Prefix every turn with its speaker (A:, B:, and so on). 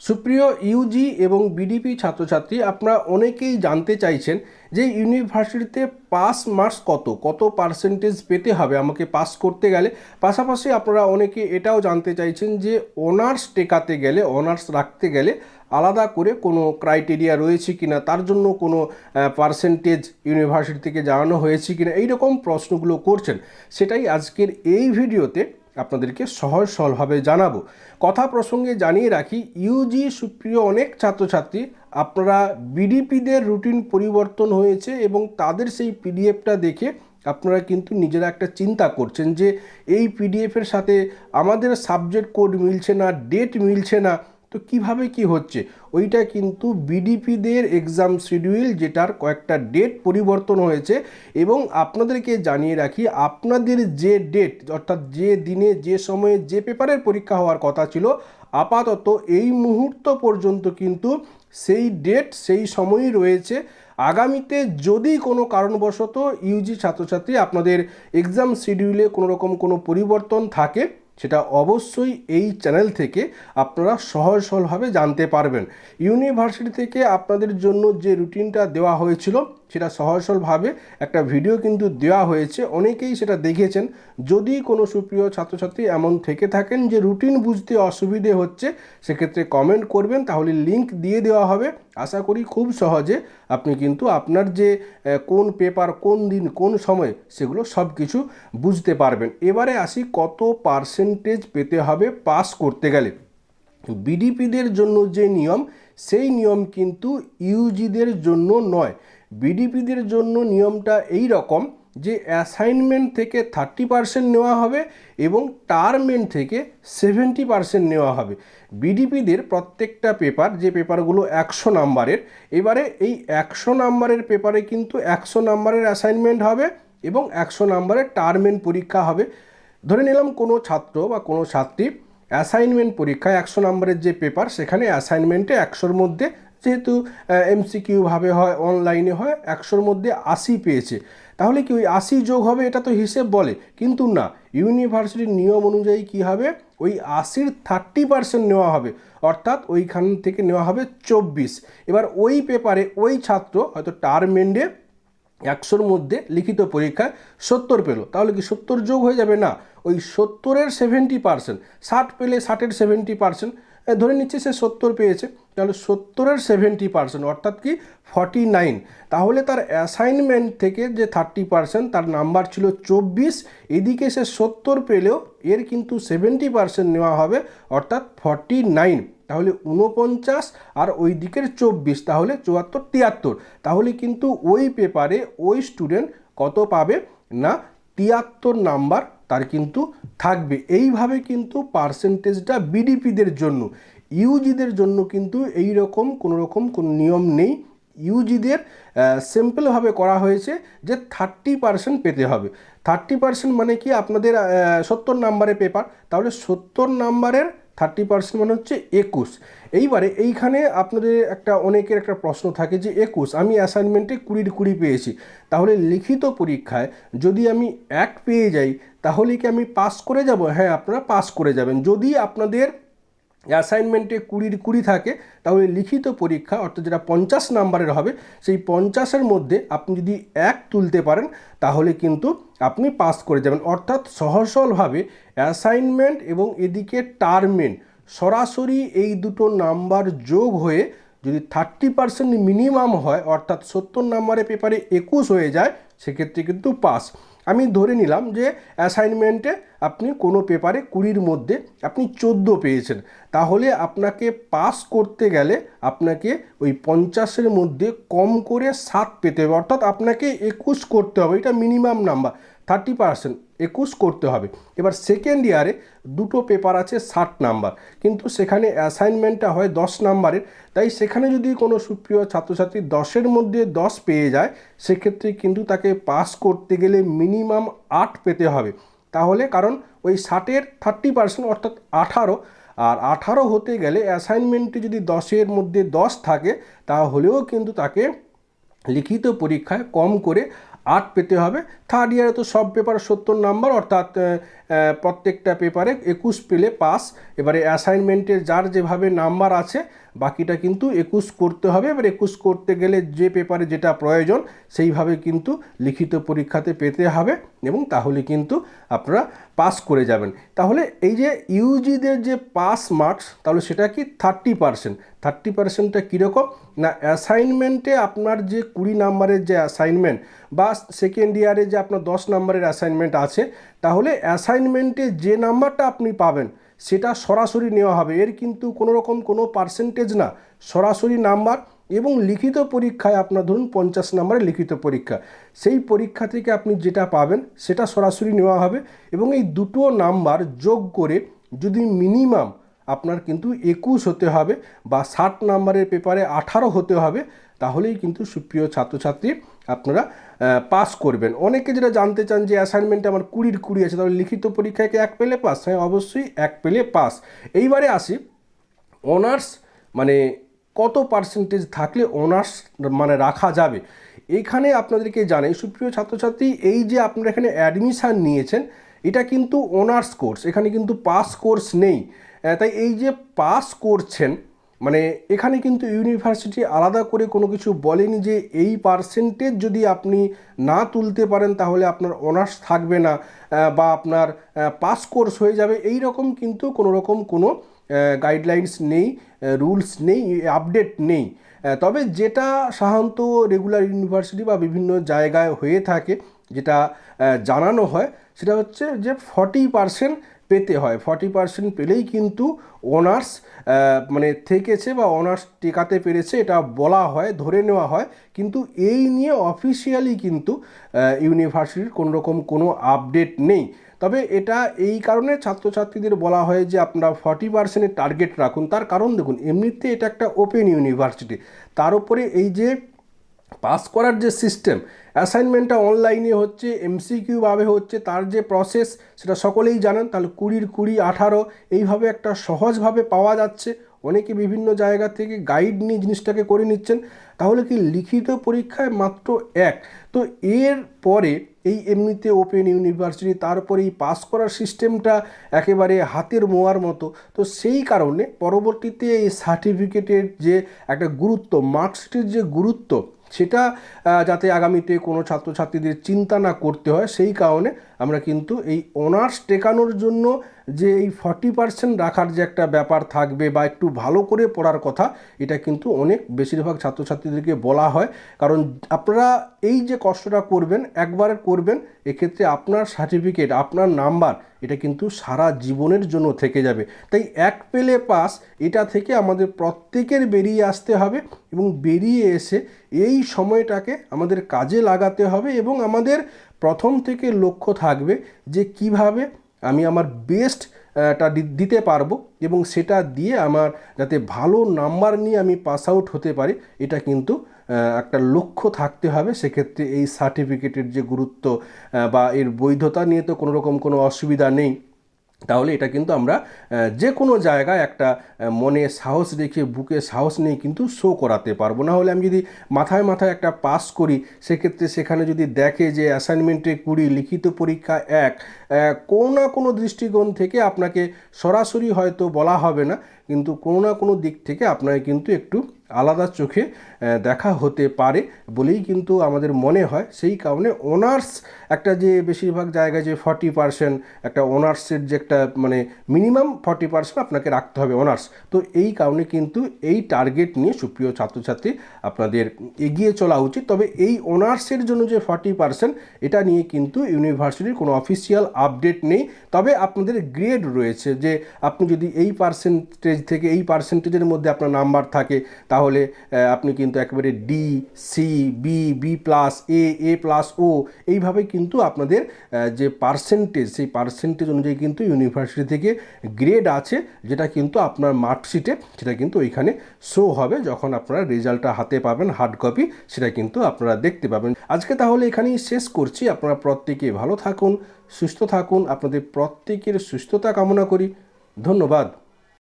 A: সুপ্রিয় ইউজি এবং বিডিপি ছাত্রছাত্রী, আপনারা অনেকেই জানতে চাইছেন যে ইউনিভার্সিটিতে পাস মার্কস কত কত পার্সেন্টেজ পেতে হবে আমাকে পাস করতে গেলে? পাশাপাশি আপনারা অনেকে এটাও জানতে চাইছেন যে অনার্স টেকাতে গেলে, অনার্স রাখতে গেলে আলাদা করে কোনো ক্রাইটেরিয়া রয়েছে কি না তার জন্য কোনো পার্সেন্টেজ ইউনিভার্সিটি থেকে জানানো হয়েছে কিনা, এইরকম প্রশ্নগুলো করছেন। সেটাই আজকের এই ভিডিওতে আপনাদেরকে সহজ সরলভাবে জানাব। কথা প্রসঙ্গে জানিয়ে রাখি ইউজি সুপ্রিয় অনেক ছাত্রছাত্রী, আপনারা বিডিপিদের রুটিন পরিবর্তন হয়েছে এবং তাদের সেই পিডিএফটা দেখে আপনারা কিন্তু নিজেরা একটা চিন্তা করছেন যে, এই পিডিএফের সাথে আমাদের সাবজেক্ট কোড মিলছে না ডেট মিলছে না তো কীভাবে কি হচ্ছে? ওইটা কিন্তু বিডিপিদের এক্সাম শিডিউল যেটার কয়েকটা ডেট পরিবর্তন হয়েছে এবং আপনাদেরকে জানিয়ে রাখি, আপনাদের যে ডেট অর্থাৎ যে দিনে, যে সময়ে, যে পেপারের পরীক্ষা হওয়ার কথা ছিল, আপাতত এই মুহূর্ত পর্যন্ত কিন্তু সেই ডেট সেই সময়ই রয়েছে। আগামীতে যদি কোনো কারণবশত ইউজি ছাত্রছাত্রী আপনাদের এক্সাম শিডিউলে কোনো রকম কোনো পরিবর্তন থাকে সেটা অবশ্যই এই চ্যানেল থেকে আপনারা সহজ সরলভাবে জানতে পারবেন। ইউনিভার্সিটি থেকে আপনাদের জন্য যে রুটিনটা দেওয়া হয়েছিল সেটা সহজ সরলভাবে একটা ভিডিও কিন্তু দেওয়া হয়েছে। অনেকেই সেটা দেখেছেন। যদি কোনো সুপ্রিয় ছাত্রছাত্রী এমন থেকে থাকেন যে রুটিন বুঝতে অসুবিধে হচ্ছে, সেক্ষেত্রে কমেন্ট করবেন, তাহলে লিংক দিয়ে দেওয়া হবে। আশা করি খুব সহজে আপনি কিন্তু আপনার যে কোন পেপার, কোন দিন, কোন সময়, সেগুলো সব কিছু বুঝতে পারবেন। এবারে আসি কত পার্সেন্টেজ পেতে হবে পাস করতে গেলে। বিডিপিদের জন্য যে নিয়ম সেই নিয়ম কিন্তু ইউজিদের জন্য নয়। বিডিপিদের জন্য নিয়মটা এই রকম যে অ্যাসাইনমেন্ট থেকে থার্টি পার্সেন্ট নেওয়া হবে এবং টার্মেন্ট থেকে সেভেন্টি পার্সেন্ট নেওয়া হবে। বিডিপিদের প্রত্যেকটা পেপার যে পেপারগুলো একশো নাম্বারের, এবারে এই একশো নাম্বারের পেপারে কিন্তু একশো নাম্বারের অ্যাসাইনমেন্ট হবে এবং একশো নাম্বারের টার্মেন্ট পরীক্ষা হবে। ধরে নিলাম কোনো ছাত্র বা কোনো ছাত্রী অ্যাসাইনমেন্ট পরীক্ষায় একশো নম্বরের যে পেপার, সেখানে অ্যাসাইনমেন্টে একশোর মধ্যে যেহেতু এমসিকিউভাবে হয়, অনলাইনে হয়, একশোর মধ্যে আশি পেয়েছে। তাহলে কি ওই আশি যোগ হবে, এটা তো হিসেব বলে। কিন্তু না, ইউনিভার্সিটির নিয়ম অনুযায়ী কি হবে? ওই আশির থার্টি পার্সেন্ট নেওয়া হবে। অর্থাৎ ওইখান থেকে নেওয়া হবে চব্বিশ। এবার ওই পেপারে ওই ছাত্র, হয়তো টার্মেন্ডে একশোর মধ্যে লিখিত পরীক্ষায় সত্তর পেল। তাহলে কি সত্তর যোগ হয়ে যাবে? না। ওই সত্তরের সেভেন্টি পার্সেন্ট ষাট পেলে ষাটের সেভেন্টি পার্সেন্ট ধরে নিচ্ছে সে সত্তর পেয়েছে। তাহলে সত্তরের সেভেন্টি পার্সেন্ট অর্থাৎ কি ফর্টি নাইন তাহলে তার অ্যাসাইনমেন্ট থেকে যে থার্টি পার্সেন্ট তার নাম্বার ছিল চব্বিশ, এদিকে সে সত্তর পেলেও এর কিন্তু সেভেন্টি পার্সেন্ট নেওয়া হবে, অর্থাৎ ফর্টি নাইন তাহলে উনপঞ্চাশ আর ওই দিকের চব্বিশ, তাহলে চুয়াত্তর, তিয়াত্তর। তাহলে কিন্তু ওই পেপারে ওই স্টুডেন্ট কত পাবে? না, তিয়াত্তর নাম্বার তার কিন্তু থাকবে। এইভাবে কিন্তু পার্সেন্টেজটা বিডিপিদের জন্য। ইউজিদের জন্য কিন্তু এই রকম কোনো রকম কোনো নিয়ম নেই। ইউজিদের সিম্পলভাবে করা হয়েছে যে থার্টি পার্সেন্ট পেতে হবে। থার্টি পার্সেন্ট মানে কি আপনাদের সত্তর নাম্বারের পেপার? তাহলে সত্তর নাম্বারের থার্টি পার্সেন্ট মানে হচ্ছে একুশ। এইবারে এইখানে আপনাদের একটা অনেকের একটা প্রশ্ন থাকে যে, একুশ, আমি অ্যাসাইনমেন্টে কুড়ির কুড়ি পেয়েছি। তাহলে লিখিত পরীক্ষায় যদি আমি এক পেয়ে যাই, তাহলে কি আমি পাস করে যাব? হ্যাঁ আপনারা পাস করে যাবেন। যদি আপনাদের অ্যাসাইনমেন্টে কুড়ির কুড়ি থাকে, তাহলে লিখিত পরীক্ষা, অর্থাৎ যেটা পঞ্চাশ নাম্বারের হবে, সেই পঞ্চাশের মধ্যে আপনি যদি এক তুলতে পারেন, তাহলে কিন্তু আপনি পাস করে যাবেন। অর্থাৎ সহজ অ্যাসাইনমেন্ট এবং এদিকে টার্মেন্ট সরাসরি এই দুটো নাম্বার যোগ হয়ে যদি থার্টি পার্সেন্ট মিনিমাম হয়, অর্থাৎ সত্তর নাম্বারের পেপারে একুশ হয়ে যায়, সেক্ষেত্রে কিন্তু পাস আমি ধরে নিলাম যে অ্যাসাইনমেন্টে আপনি কোনো পেপারে কুড়ির মধ্যে আপনি চোদ্দ পেয়েছেন। তাহলে আপনাকে পাস করতে গেলে আপনাকে ওই পঞ্চাশের মধ্যে কম করে সাত পেতে হবে। অর্থাৎ আপনাকে একুশ করতে হবে। এটা মিনিমাম নাম্বার থার্টি পার্সেন্ট একুশ করতে হবে। এবার সেকেন্ড ইয়ারে দুটো পেপার আছে ষাট নাম্বার। কিন্তু সেখানে অ্যাসাইনমেন্টটা হয় দশ নাম্বারের। তাই সেখানে যদি কোনো সুপ্রিয় ছাত্রছাত্রী দশের মধ্যে দশ পেয়ে যায়, সেক্ষেত্রে কিন্তু তাকে পাস করতে গেলে মিনিমাম আট পেতে হবে। তাহলে কারণ ওই ষাটের থার্টি পার্সেন্ট অর্থাৎ আঠারো, আর আঠারো হতে গেলে অ্যাসাইনমেন্টে যদি দশের মধ্যে দশ থাকে, তাহলেও কিন্তু তাকে লিখিত পরীক্ষায় কম করে আট পেতে হবে। থার্ড ইয়ারে তো সব পেপার সত্তর নাম্বার অর্থাৎ প্রত্যেকটা পেপারে একুশ পেলে পাস এবারে অ্যাসাইনমেন্টের যার যেভাবে নাম্বার আছে বাকিটা কিন্তু একুশ করতে হবে। এবার একুশ করতে গেলে যে পেপারে যেটা প্রয়োজন, সেইভাবে কিন্তু লিখিত পরীক্ষাতে পেতে হবে এবং তাহলে কিন্তু আপনারা পাস করে যাবেন। তাহলে এই যে ইউজিদের যে পাস মার্কস তাহলে সেটা কি থার্টি পার্সেন্ট থার্টি পার্সেন্টটা কীরকম? না অ্যাসাইনমেন্টে আপনার যে কুড়ি নাম্বারের যে অ্যাসাইনমেন্ট বা সেকেন্ড ইয়ারে যে আপনার দশ নাম্বারের অ্যাসাইনমেন্ট আছে, তাহলে অ্যাসাইনমেন্টে যে নাম্বারটা আপনি পাবেন সেটা সরাসরি নেওয়া হবে। এর কিন্তু কোনো রকম কোনো পার্সেন্টেজ না। সরাসরি নাম্বার এবং লিখিত পরীক্ষায় আপনার ধরুন পঞ্চাশ নাম্বারের লিখিত পরীক্ষা। সেই পরীক্ষা থেকে আপনি যেটা পাবেন সেটা সরাসরি নেওয়া হবে এবং এই দুটো নাম্বার যোগ করে যদি মিনিমাম আপনার কিন্তু একুশ হতে হবে বা ষাট নাম্বারের পেপারে আঠারো হতে হবে, তাহলেই কিন্তু সুপ্রিয় ছাত্রছাত্রী আপনারা পাস করবেন। অনেকে যেটা জানতে চান যে অ্যাসাইনমেন্টে আমার কুড়ির কুড়ি আছে, তাহলে লিখিত পরীক্ষায় এক পেলে পাস? হ্যাঁ অবশ্যই এক পেলে পাস। এইবারে আসি, অনার্স মানে কত পার্সেন্টেজ থাকলে অনার্স মানে রাখা যাবে? এখানে আপনাদেরকে জানাই, সুপ্রিয় ছাত্রছাত্রী, এই যে আপনারা এখানে অ্যাডমিশান নিয়েছেন, এটা কিন্তু অনার্স কোর্স এখানে কিন্তু পাস কোর্স নেই। তাই এই যে পাস করছেন মানে এখানে কিন্তু ইউনিভার্সিটি আলাদা করে কোনো কিছু বলেনি যে এই পার্সেন্টেজ যদি আপনি না তুলতে পারেন তাহলে আপনার অনার্স থাকবে না বা আপনার পাস কোর্স হয়ে যাবে। এই রকম কিন্তু কোনো রকম কোনো গাইডলাইন্স নেই রুলস নেই আপডেট নেই। তবে যেটা সাধারণত রেগুলার ইউনিভার্সিটি বা বিভিন্ন জায়গায় হয়ে থাকে, যেটা জানানো হয়, সেটা হচ্ছে যে ফর্টি পার্সেন্ট পেতে হয়। ফর্টি পার্সেন্ট পেলেই কিন্তু অনার্স মানে থেকেছে বা অনার্স টেকাতে পেরেছে, এটা বলা হয়, ধরে নেওয়া হয়। কিন্তু এই নিয়ে অফিসিয়ালি কিন্তু ইউনিভার্সিটির কোনো রকম কোনো আপডেট নেই। তবে এটা এই কারণে ছাত্রছাত্রীদের বলা হয় যে আপনারা ফর্টি পার্সেন্টের টার্গেট রাখুন। তার কারণ দেখুন, এমনিতে এটা একটা ওপেন ইউনিভার্সিটি তার উপরে এই যে পাস করার যে সিস্টেম, অ্যাসাইনমেন্টটা অনলাইনে হচ্ছে, এমসিকিউ ভাবে হচ্ছে, তার যে প্রসেস, সেটা সকলেই জানেন। তাহলে কুড়ির কুড়ি, আঠারো, এইভাবে একটা সহজভাবে পাওয়া যাচ্ছে। অনেকে বিভিন্ন জায়গা থেকে গাইড নিয়ে জিনিসটাকে করে নিচ্ছেন। তাহলে কি লিখিত পরীক্ষায় মাত্র এক? তো এর পরে এই এমনিতে ওপেন ইউনিভার্সিটি তারপরে এই পাস করার সিস্টেমটা একেবারে হাতের মোয়ার মতো। তো সেই কারণে পরবর্তীতে এই সার্টিফিকেটের যে একটা গুরুত্ব মার্কশিটের যে গুরুত্ব সেটা যাতে আগামীতে কোনো ছাত্রছাত্রীদের চিন্তা না করতে হয় সেই কারণে আমরা কিন্তু এই অনার্স টেকানোর জন্য যে এই ফর্টি পার্সেন্ট রাখার যে একটা ব্যাপার থাকবে বা একটু ভালো করে পড়ার কথা, এটা কিন্তু অনেক বেশিরভাগ ছাত্রছাত্রীদেরকে বলা হয়। কারণ আপনারা এই যে কষ্টটা করবেন, একবার করবেন, এক্ষেত্রে আপনার সার্টিফিকেট, আপনার নাম্বার, এটা কিন্তু সারা জীবনের জন্য থেকে যাবে। তাই এক পেলে পাস, এটা থেকে আমাদের প্রত্যেকের বেরিয়ে আসতে হবে এবং বেরিয়ে এসে এই সময়টাকে আমাদের কাজে লাগাতে হবে এবং আমাদের প্রথম থেকে লক্ষ্য থাকবে যে কীভাবে আমি আমার বেস্ট টা দিতে পারব এবং সেটা দিয়ে আমার যাতে ভালো নাম্বার নিয়ে আমি পাস আউট হতে পারি, এটা কিন্তু একটা লক্ষ্য থাকতে হবে। সেক্ষেত্রে এই সার্টিফিকেটের যে গুরুত্ব বা এর বৈধতা নিয়ে তো কোনো রকম কোনো অসুবিধা নেই। তাহলে এটা কিন্তু আমরা যে কোনো জায়গায় একটা মনে সাহস রেখে, বুকে সাহস নিয়ে কিন্তু শো করাতে পারব। না হলে আমি যদি মাথায় মাথায় একটা পাস করি, সেক্ষেত্রে সেখানে যদি দেখে যে অ্যাসাইনমেন্টে কুড়ি, লিখিত পরীক্ষা এক কোনো না কোনো দৃষ্টিকোণ থেকে আপনাকে সরাসরি হয়তো বলা হবে না, কিন্তু কোনো না কোনো দিক থেকে আপনাকে কিন্তু একটু আলাদা চোখে দেখা হতে পারে বলেই কিন্তু আমাদের মনে হয়। সেই কারণে অনার্স একটা যে বেশিরভাগ জায়গায় যে ফর্টি পার্সেন্ট একটা অনার্সের যে একটা মানে মিনিমাম ফর্টি পার্সেন্ট আপনাকে রাখতে হবে অনার্স তো এই কারণে কিন্তু এই টার্গেট নিয়ে সুপ্রিয় ছাত্রছাত্রী আপনাদের এগিয়ে চলা উচিত। তবে এই অনার্সের জন্য যে ফর্টি পার্সেন্ট এটা নিয়ে কিন্তু ইউনিভার্সিটির কোনো অফিসিয়াল আপডেট নেই। তবে আপনাদের গ্রেড রয়েছে যে আপনি যদি এই পার্সেন্টেজ থেকে এই পার্সেন্টেজের মধ্যে আপনার নাম্বার থাকে তাহলে আপনি কিন্তু একেবারে D C B B plus A A plus ও এইভাবে কিন্তু আপনাদের যে পার্সেন্টেজ সেই পার্সেন্টেজ অনুযায়ী কিন্তু ইউনিভার্সিটি থেকে গ্রেড আছে, যেটা কিন্তু আপনার মার্কশিটে সেটা কিন্তু ওইখানে শো হবে। যখন আপনারা রেজাল্টটা হাতে পাবেন হার্ড কপি সেটা কিন্তু আপনারা দেখতে পাবেন। আজকে তাহলে এখানেই শেষ করছি। আপনারা প্রত্যেকে ভালো থাকুন, সুস্থ থাকুন। আপনাদের প্রত্যেকের সুস্থতা কামনা করি। ধন্যবাদ।